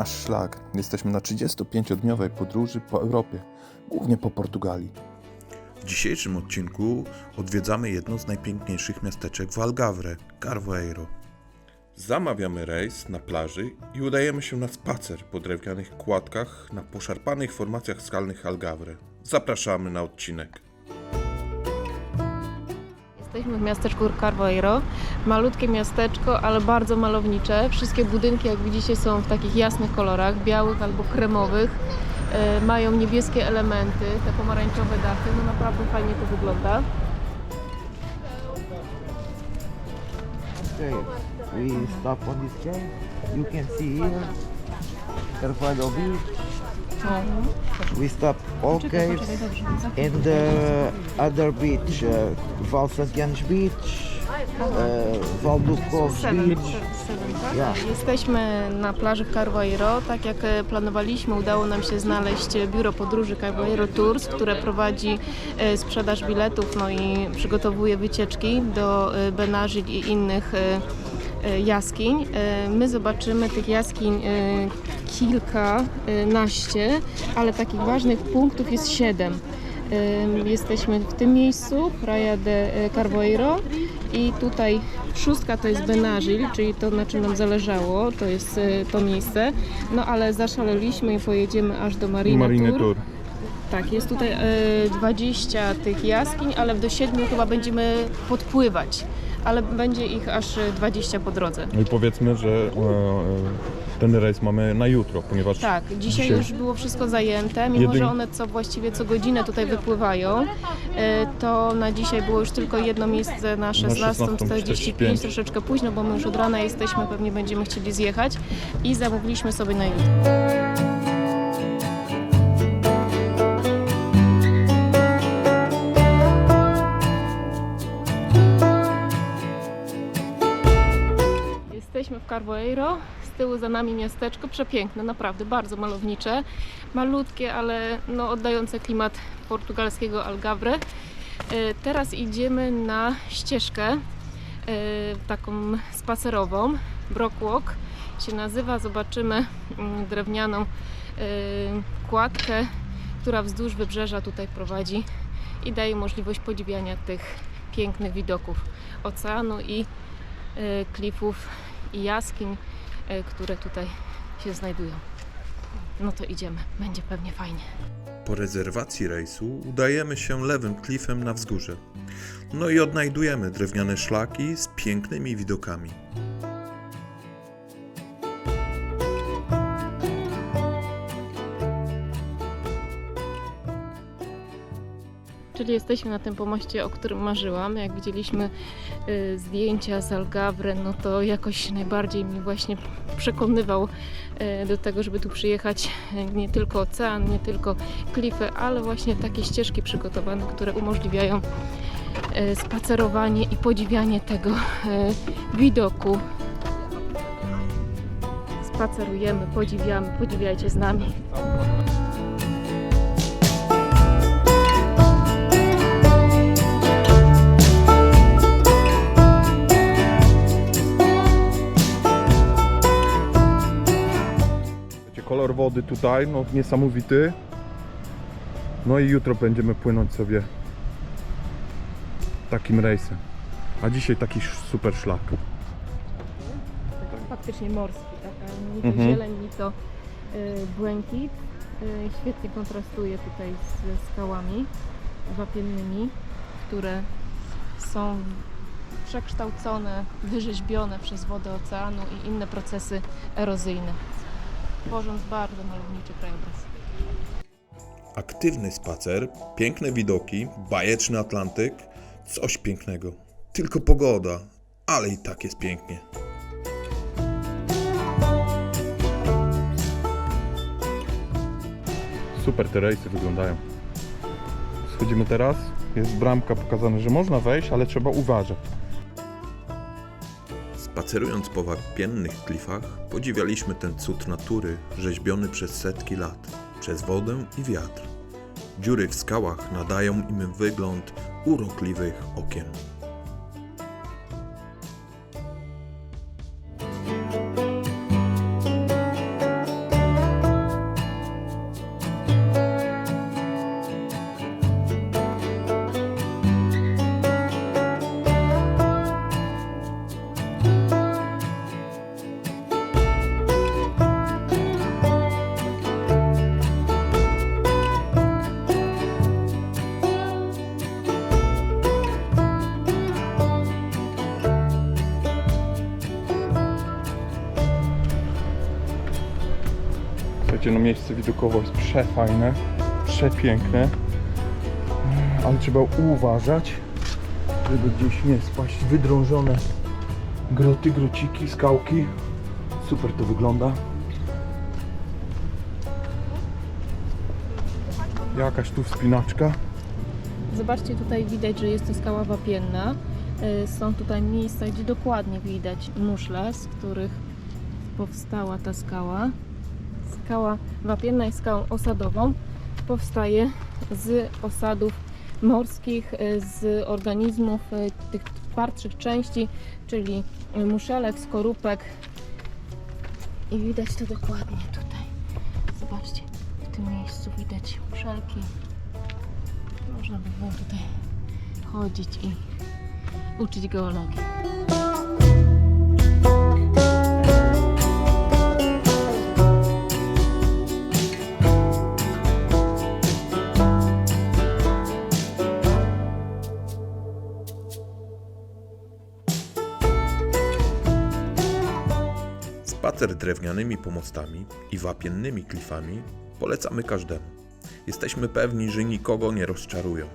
Nasz szlak. Jesteśmy na 35-dniowej podróży po Europie, głównie po Portugalii. W dzisiejszym odcinku odwiedzamy jedno z najpiękniejszych miasteczek w Algarve, Carvoeiro. Zamawiamy rejs na plaży i udajemy się na spacer po drewnianych kładkach na poszarpanych formacjach skalnych Algarve. Zapraszamy na odcinek. Jesteśmy w miasteczku Carvoeiro. Malutkie miasteczko, ale bardzo malownicze. Wszystkie budynki, jak widzicie, są w takich jasnych kolorach, białych albo kremowych. E, mają niebieskie elementy, te pomarańczowe dachy. No naprawdę fajnie to wygląda. Okay, we stop on this cave. You can see here, Carvalho Beach. We stop all caves and the other beach, uh, Beach, uh, Cove Beach. Yeah. Jesteśmy na plaży w Carvoeiro. Tak jak e, planowaliśmy, udało nam się znaleźć e, biuro podróży Carvoeiro Tours, które prowadzi e, sprzedaż biletów no i przygotowuje wycieczki do Benazil i innych jaskiń. E, My zobaczymy tych jaskiń e, kilkanaście, ale takich ważnych punktów jest siedem. Jesteśmy w tym miejscu, Praia de e, Carvoeiro i tutaj szóstka to jest Benazil, czyli to na czym nam zależało, to jest e, to miejsce. No ale zaszaleliśmy i pojedziemy aż do Marina, Tour. Tak, jest tutaj e, 20 tych jaskiń, ale do 7 chyba będziemy podpływać, ale będzie ich aż e, 20 po drodze. No i powiedzmy, że e, e, ten rejs mamy na jutro, ponieważ Tak, dzisiaj, Dzisiaj- już było wszystko zajęte, mimo Jedyń- że one co właściwie co godzinę tutaj wypływają, e, to na dzisiaj było już tylko jedno miejsce na 16.45, 16:45. troszeczkę późno, bo my już od rana jesteśmy, pewnie będziemy chcieli zjechać i zamówiliśmy sobie na jutro. Carvoeiro, z tyłu za nami miasteczko, przepiękne, naprawdę, bardzo malownicze, malutkie, ale no, oddające klimat portugalskiego Algarve. E, Teraz idziemy na ścieżkę e, taką spacerową, Brockwalk. Się nazywa, zobaczymy mm, drewnianą e, kładkę, która wzdłuż wybrzeża tutaj prowadzi i daje możliwość podziwiania tych pięknych widoków oceanu i klifów i jaskiń, e, które tutaj się znajdują. No to idziemy, będzie pewnie fajnie. Po rezerwacji rejsu udajemy się lewym klifem na wzgórze. No i odnajdujemy drewniane szlaki z pięknymi widokami. Czyli jesteśmy na tym pomoście, o którym marzyłam. Jak widzieliśmy y, zdjęcia z Algarve, no to jakoś najbardziej mnie właśnie przekonywał y, do tego, żeby tu przyjechać. Y, Nie tylko ocean, nie tylko klify, ale właśnie takie ścieżki przygotowane, które umożliwiają spacerowanie i podziwianie tego widoku. Spacerujemy, podziwiamy, podziwiajcie z nami. Wody tutaj, no niesamowity. No i jutro będziemy płynąć sobie takim rejsem. A dzisiaj taki super szlak. faktycznie morski, taka ni to Mhm. zieleń, ni to y, błękit. Y, świetnie kontrastuje tutaj ze skałami wapiennymi, które są przekształcone, wyrzeźbione przez wodę oceanu i inne procesy erozyjne, tworząc bardzo malowniczy krajobraz. Aktywny spacer, piękne widoki, bajeczny Atlantyk, coś pięknego. Tylko pogoda, ale i tak jest pięknie. Super te rejsy wyglądają. Schodzimy teraz. Jest bramka pokazane, że można wejść, ale trzeba uważać. Spacerując po wapiennych klifach, podziwialiśmy ten cud natury rzeźbiony przez setki lat, przez wodę i wiatr. Dziury w skałach nadają im wygląd urokliwych okien. Słuchajcie, no miejsce widokowo jest przefajne, przepiękne, ale trzeba uważać, żeby gdzieś nie spaść. Wydrążone groty, grociki, skałki. Super to wygląda. Jakaś tu wspinaczka. Zobaczcie, tutaj widać, że jest to skała wapienna. Y, Są tutaj miejsca, gdzie dokładnie widać muszle, z których powstała ta skała. Skała wapienna jest skałą osadową. Powstaje z osadów morskich, y, z organizmów y, tych twardszych części, czyli muszelek, skorupek. I widać to dokładnie tutaj. Zobaczcie, w tym miejscu widać muszelki. Można by było tutaj chodzić i uczyć geologii. Spacer drewnianymi pomostami i wapiennymi klifami polecamy każdemu. Jesteśmy pewni, że nikogo nie rozczarują.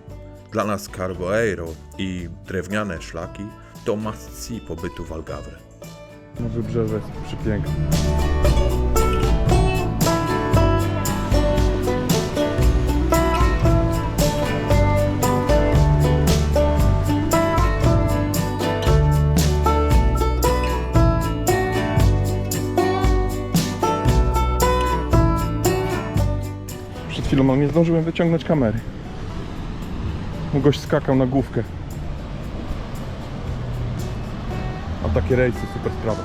Dla nas Carboeiro i drewniane szlaki to must see pobytu w Algawre. No wybrzeże jest przepiękne. Chwilą no, nie zdążyłem wyciągnąć kamery. Gość skakał na główkę. A takie rejsy, super sprawa.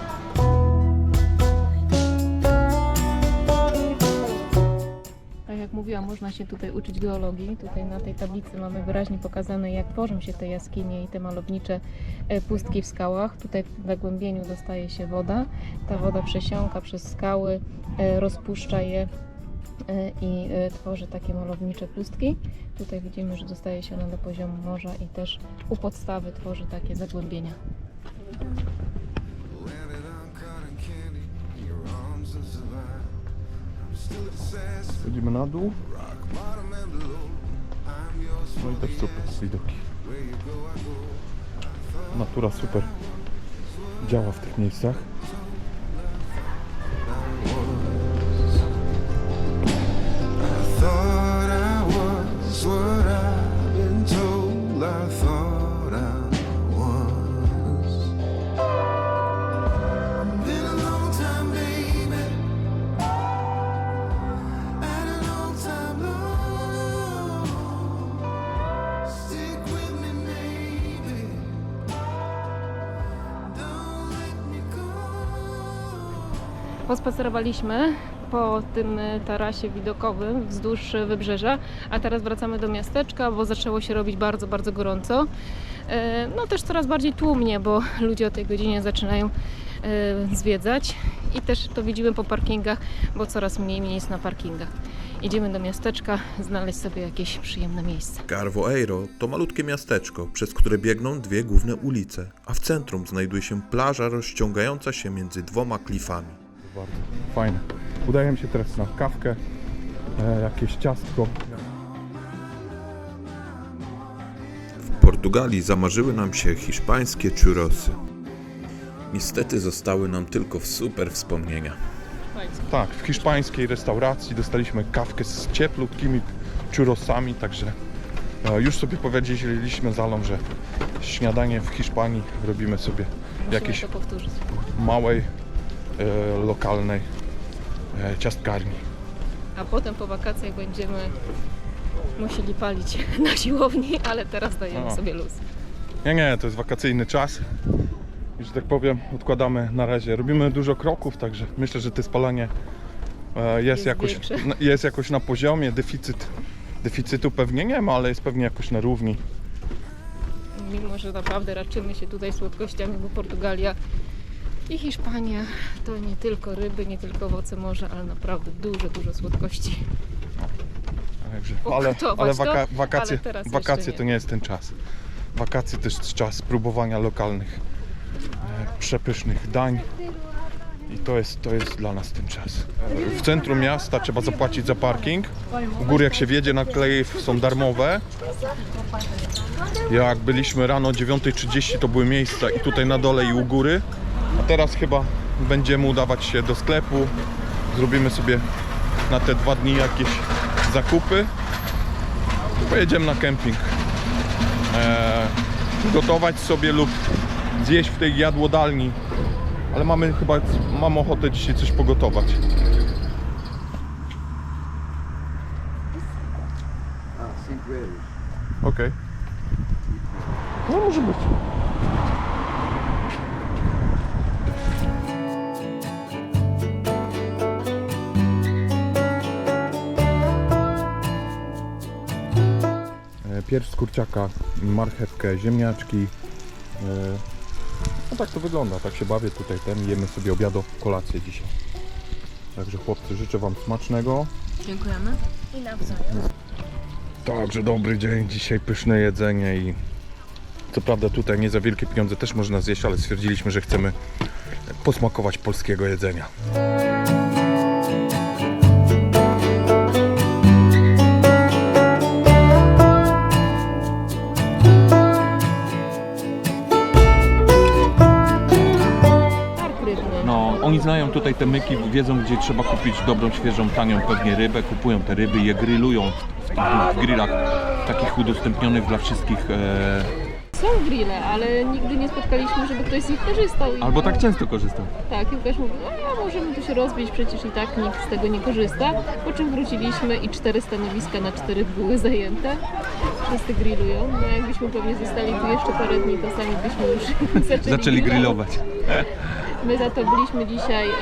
Tak jak mówiłam, można się tutaj uczyć geologii. Tutaj na tej tablicy mamy wyraźnie pokazane, jak tworzą się te jaskinie i te malownicze e, pustki w skałach. Tutaj w zagłębieniu dostaje się woda. Ta woda przesiąka przez skały, e, rozpuszcza je i e, tworzy takie malownicze pustki. Tutaj widzimy, że dostaje się ona do poziomu morza i też u podstawy tworzy takie zagłębienia. Landed on cotton candy in your arms of Savannah. I'm still a disaster, Chodzimy na dół. No i też super widoki. Natura super działa w tych miejscach. Pospacerowaliśmy po tym e, tarasie widokowym wzdłuż e, wybrzeża, a teraz wracamy do miasteczka, bo zaczęło się robić bardzo, bardzo gorąco. E, No też coraz bardziej tłumnie, bo ludzie o tej godzinie zaczynają zwiedzać i też to widzimy po parkingach, bo coraz mniej miejsc na parkingach. Idziemy do miasteczka, znaleźć sobie jakieś przyjemne miejsce. Carvoeiro to malutkie miasteczko, przez które biegną dwie główne ulice, a w centrum znajduje się plaża rozciągająca się między dwoma klifami. Bardzo fajne. Udajemy się teraz na kawkę, e, jakieś ciastko. W Portugalii zamarzyły nam się hiszpańskie churrosy. Niestety zostały nam tylko w super wspomnienia. Tak, w hiszpańskiej restauracji dostaliśmy kawkę z cieplutkimi churrosami, także e, już sobie powiedzieliśmy z Alą, że śniadanie w Hiszpanii robimy sobie Musimy powtórzyć. małej, lokalnej e, ciastkarni. A potem po wakacjach będziemy musieli palić na siłowni, ale teraz dajemy O. sobie luz. Nie, nie, to jest wakacyjny czas. I że tak powiem, odkładamy na razie. Robimy dużo kroków, także myślę, że to spalanie e, jest, Jest jakoś, większe. jest jakoś na poziomie. Deficyt, deficytu pewnie nie ma, ale jest pewnie jakoś na równi. Mimo, że naprawdę raczymy się tutaj słodkościami, bo Portugalia i Hiszpania to nie tylko ryby, nie tylko owoce morza, ale naprawdę dużo, dużo słodkości. Także, ale ale waka, wakacje, ale wakacje nie. to nie jest ten czas. Wakacje to jest czas próbowania lokalnych, e, przepysznych dań. I to jest, to jest dla nas ten czas. W centrum miasta trzeba zapłacić za parking. U góry jak się wjedzie na Klejów są darmowe. Jak byliśmy rano o 9.30 to były miejsca i tutaj na dole i u góry. A teraz chyba będziemy udawać się do sklepu. Zrobimy sobie na te dwa dni jakieś zakupy. Pojedziemy na kemping. Eee, gotować sobie lub zjeść w tej jadłodalni. Ale mamy chyba, mam ochotę dzisiaj coś pogotować. Okej. No może być. Pierś z kurczaka, marchewkę, ziemniaczki. E, No tak to wygląda, tak się bawię tutaj ten, jemy sobie obiado, kolację dzisiaj. Także chłopcy, życzę Wam smacznego. Dziękujemy. Także dobry dzień, dzisiaj pyszne jedzenie i co prawda tutaj nie za wielkie pieniądze też można zjeść, ale stwierdziliśmy, że chcemy posmakować polskiego jedzenia. Oni znają tutaj te myki, wiedzą gdzie trzeba kupić dobrą, świeżą, tanią pewnie rybę, kupują te ryby, je grillują w, tych, w grillach takich udostępnionych dla wszystkich. E, Są grille, ale nigdy nie spotkaliśmy, żeby ktoś z nich korzystał. Albo tak często korzystam. Tak, i Łukasz mówi, a możemy tu się rozbić, przecież i tak nikt z tego nie korzysta. Po czym wróciliśmy i cztery stanowiska na czterech były zajęte. Wszyscy grillują. No jakbyśmy pewnie zostali tu jeszcze parę dni, to sami byśmy już zaczęli, Zaczęli grillować. My za to byliśmy dzisiaj e,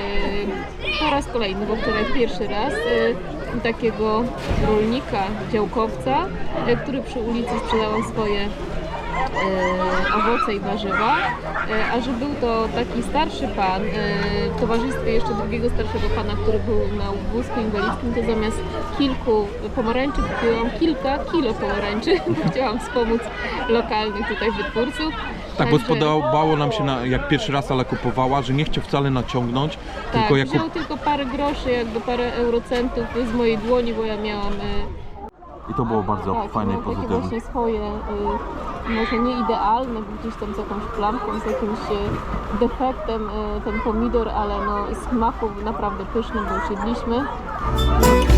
po raz kolejny, bo wczoraj pierwszy raz, u takiego rolnika, działkowca, e, który przy ulicy sprzedawał swoje owoce i warzywa, a że był to taki starszy pan w towarzystwie jeszcze drugiego starszego pana, który był na wózku inwalidzkim, to zamiast kilku pomarańczy kupiłam kilka kilo pomarańczy, bo chciałam wspomóc lokalnych tutaj wytwórców. Tak, bo spodobało nam się, na, jak pierwszy raz ale kupowała, że nie chciał wcale naciągnąć, Tak, tylko jak wziął tylko parę groszy, jakby parę eurocentów z mojej dłoni, bo ja miałam e, I to było bardzo tak, fajne i miałam takie pozytywne. właśnie swoje, e, może nie idealne, gdzieś tam z jakąś plamką, z jakimś e, defektem e, ten pomidor, ale no smaku naprawdę pyszny, bo już